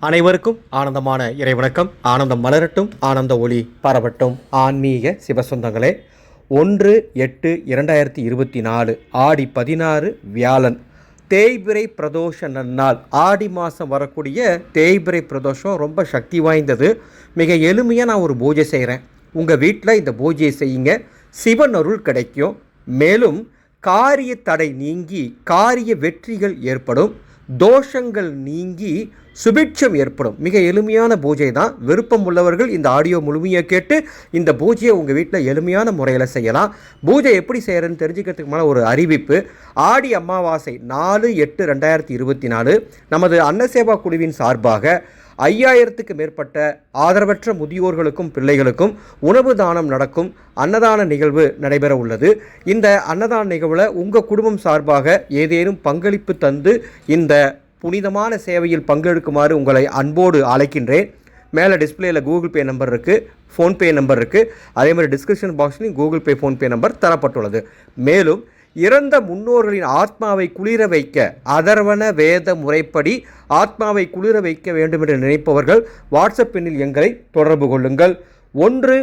அனைவருக்கும் ஆனந்தமான இறைவணக்கம். ஆனந்தம் மலரட்டும் ஆனந்த ஒளி பரவட்டும். ஆன்மீக சிவசொந்தங்களே ஒன்று எட்டு இரண்டாயிரத்தி இருபத்தி நாலு ஆடி பதினாறு வியாழன். தேய்பிரை பிரதோஷ நன்னாள். ஆடி மாதம் வரக்கூடிய தேய்பிரை பிரதோஷம் ரொம்ப சக்தி வாய்ந்தது. மிக எளிமையாக நான் ஒரு பூஜை செய்கிறேன் உங்கள் வீட்டில் இந்த பூஜையை செய்யுங்க. சிவன் அருள் கிடைக்கும். மேலும் காரிய தடை நீங்கி காரிய வெற்றிகள் ஏற்படும். தோஷங்கள் நீங்கி சுபிட்சம் ஏற்படும். மிக எளிமையான பூஜை தான் விருப்பம் உள்ளவர்கள் இந்த ஆடியோ முழுமையாக கேட்டு இந்த பூஜையை உங்கள் வீட்டில் எளிமையான முறையில் செய்யலாம். பூஜை எப்படி செய்கிறேன்னு தெரிஞ்சுக்கிறதுக்கு மேலே ஒரு அறிவிப்பு. ஆடி அமாவாசை நாலு எட்டு ரெண்டாயிரத்தி இருபத்தி நாலு. நமது அன்னசேவா குழுவின் சார்பாக ஐயாயிரத்துக்கு மேற்பட்ட ஆதரவற்ற முதியோர்களுக்கும் பிள்ளைகளுக்கும் உணவு தானம் நடக்கும் அன்னதான நிகழ்வு நடைபெற உள்ளது. இந்த அன்னதான நிகழ்வில் உங்கள் குடும்பம் சார்பாக ஏதேனும் பங்களிப்பு தந்து இந்த புனிதமான சேவையில் பங்கெடுக்குமாறு உங்களை அன்போடு அழைக்கின்றேன். மேலே டிஸ்பிளேயில் கூகுள் பே நம்பர் இருக்குது ஃபோன்பே நம்பர் இருக்குது அதே மாதிரி டிஸ்கிரிப்ஷன் பாக்ஸ்லையும் கூகுள் பே ஃபோன்பே நம்பர் தரப்பட்டுள்ளது. மேலும் இறந்த முன்னோர்களின் ஆத்மாவை குளிர வைக்க அதர்வன வேத முறைப்படி ஆத்மாவை குளிர வைக்க வேண்டும் என்று நினைப்பவர்கள் வாட்ஸ்அப் எண்ணில் எங்களை தொடர்பு கொள்ளுங்கள். ஒன்று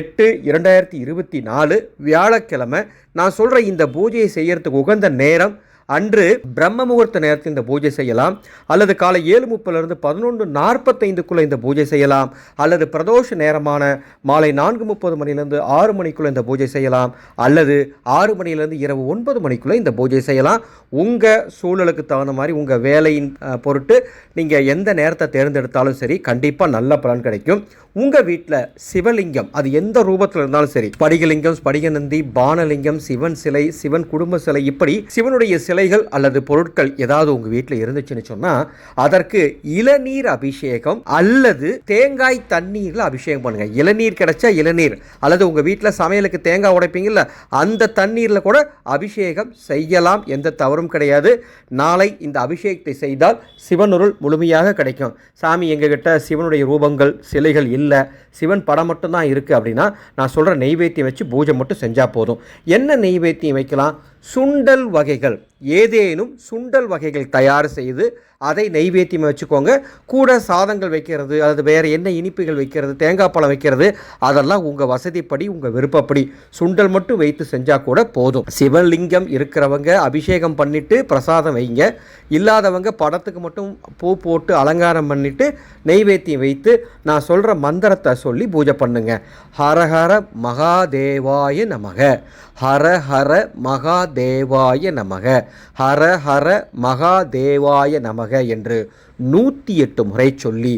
எட்டு இரண்டாயிரத்தி இருபத்தி நாலு வியாழக்கிழமை. நான் சொல்கிற இந்த பூஜையை செய்யறதுக்கு உகந்த நேரம் அன்று பிரம்ம முகூர்த்த நேரத்தில் இந்த பூஜை செய்யலாம். அல்லது காலை ஏழு முப்பதுலேருந்து பதினொன்று நாற்பத்தைந்துக்குள்ளே இந்த பூஜை செய்யலாம். அல்லது பிரதோஷ நேரமான மாலை நான்கு முப்பது மணிலேருந்து ஆறு மணிக்குள்ளே இந்த பூஜை செய்யலாம். அல்லது ஆறு மணிலேருந்து இரவு ஒன்பது மணிக்குள்ளே இந்த பூஜை செய்யலாம். உங்கள் சூழலுக்கு தகுந்த மாதிரி உங்கள் வேலையின் பொருட்டு நீங்கள் எந்த நேரத்தை தேர்ந்தெடுத்தாலும் சரி கண்டிப்பாக நல்ல பலன் கிடைக்கும். உங்கள் வீட்டில் சிவலிங்கம் அது எந்த ரூபத்தில் இருந்தாலும் சரி படிகலிங்கம் படிகநந்தி பானலிங்கம் சிவன் சிலை சிவன் குடும்ப சிலை இப்படி சிவனுடைய சிலை சிலைகள் அல்லது பொருட்கள் ஏதாவது உங்கள் வீட்டில் இருந்துச்சுன்னு சொன்னால் அதற்கு இளநீர் அபிஷேகம் அல்லது தேங்காய் தண்ணீரில் அபிஷேகம் பண்ணுங்க. இளநீர் கிடைச்சா இளநீர். அல்லது உங்கள் வீட்டில் சமையலுக்கு தேங்காய் உடைப்பீங்கல்ல அந்த தண்ணீரில் கூட அபிஷேகம் செய்யலாம். எந்த தவறும் கிடையாது. நாளை இந்த அபிஷேகத்தை செய்தால் சிவனொருள் முழுமையாக கிடைக்கும். சாமி எங்ககிட்ட சிவனுடைய ரூபங்கள் சிலைகள் இல்லை. சிவன் படம் மட்டும்தான் இருக்குது அப்படின்னா நான் சொல்கிற நெய்வேத்தியம் வச்சு பூஜை மட்டும் செஞ்சால் போதும். என்ன நெய்வேத்தியம் வைக்கலாம்? சுண்டல் வகைகள். ஏதேனும் சுண்டல் வகைகள் தயார் செய்து அதை நெய்வேத்தியமாக வச்சுக்கோங்க. கூட சாதங்கள் வைக்கிறது அல்லது வேறு என்ன இனிப்புகள் வைக்கிறது தேங்காய் பழம் வைக்கிறது அதெல்லாம் உங்கள் வசதிப்படி உங்கள் விருப்பப்படி சுண்டல் மட்டும் வைத்து செஞ்சால் கூட போதும். சிவலிங்கம் இருக்கிறவங்க அபிஷேகம் பண்ணிட்டு பிரசாதம் வைங்க. இல்லாதவங்க படத்துக்கு மட்டும் பூ போட்டு அலங்காரம் பண்ணிட்டு நெய்வேத்தியம் வைத்து நான் சொல்கிற மந்திரத்தை சொல்லி பூஜை பண்ணுங்க. ஹரஹர மகாதேவாய நமக. ஹர ஹர மகா மகாதேவாய நமக. ஹர ஹர மகாதேவாய நமக என்று நூற்றி எட்டு முறை சொல்லி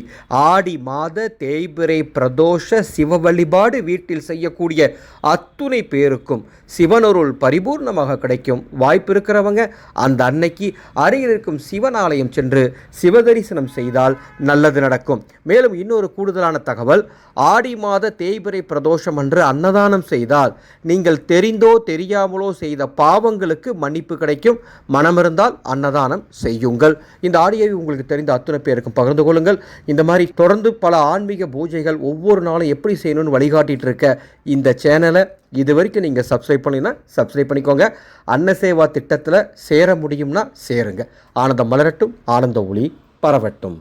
ஆடி மாத தேய்பிறை பிரதோஷ சிவ வழிபாடு வீட்டில் செய்யக்கூடிய அத்துணை பேருக்கும் சிவனருள் பரிபூர்ணமாக கிடைக்கும் வாய்ப்பு இருக்கிறவங்க அந்த அன்னைக்கு அருகில் இருக்கும் சிவன் ஆலயம் சென்று சிவதரிசனம் செய்தால் நல்லது நடக்கும். மேலும் இன்னொரு கூடுதலான தகவல் ஆடி மாத தேய்பிறை பிரதோஷம் அன்று அன்னதானம் செய்தால் நீங்கள் தெரிந்தோ தெரியாமலோ செய்த பாவங்களுக்கு மன்னிப்பு கிடைக்கும். மனமிருந்தால் அன்னதானம் செய்யுங்கள். இந்த ஆடியோவை உங்களுக்கு தெரிந்த அத்தனை பேருக்கும் பகிர்ந்து கொள்ளுங்கள். இந்த மாதிரி தொடர்ந்து பல ஆன்மீக பூஜைகள் ஒவ்வொரு நாளும் எப்படி செய்யணும்னு வழிகாட்டிகிட்டு இருக்க இந்த சேனலை இது வரைக்கும் நீங்கள் சப்ஸ்கிரைப் பண்ணினா சப்ஸ்கிரைப் பண்ணிக்கோங்க. அன்னசேவா திட்டத்தில் சேர முடியும்னா சேருங்க. ஆனந்தம் மலரட்டும். ஆனந்த ஒளி பரவட்டும்.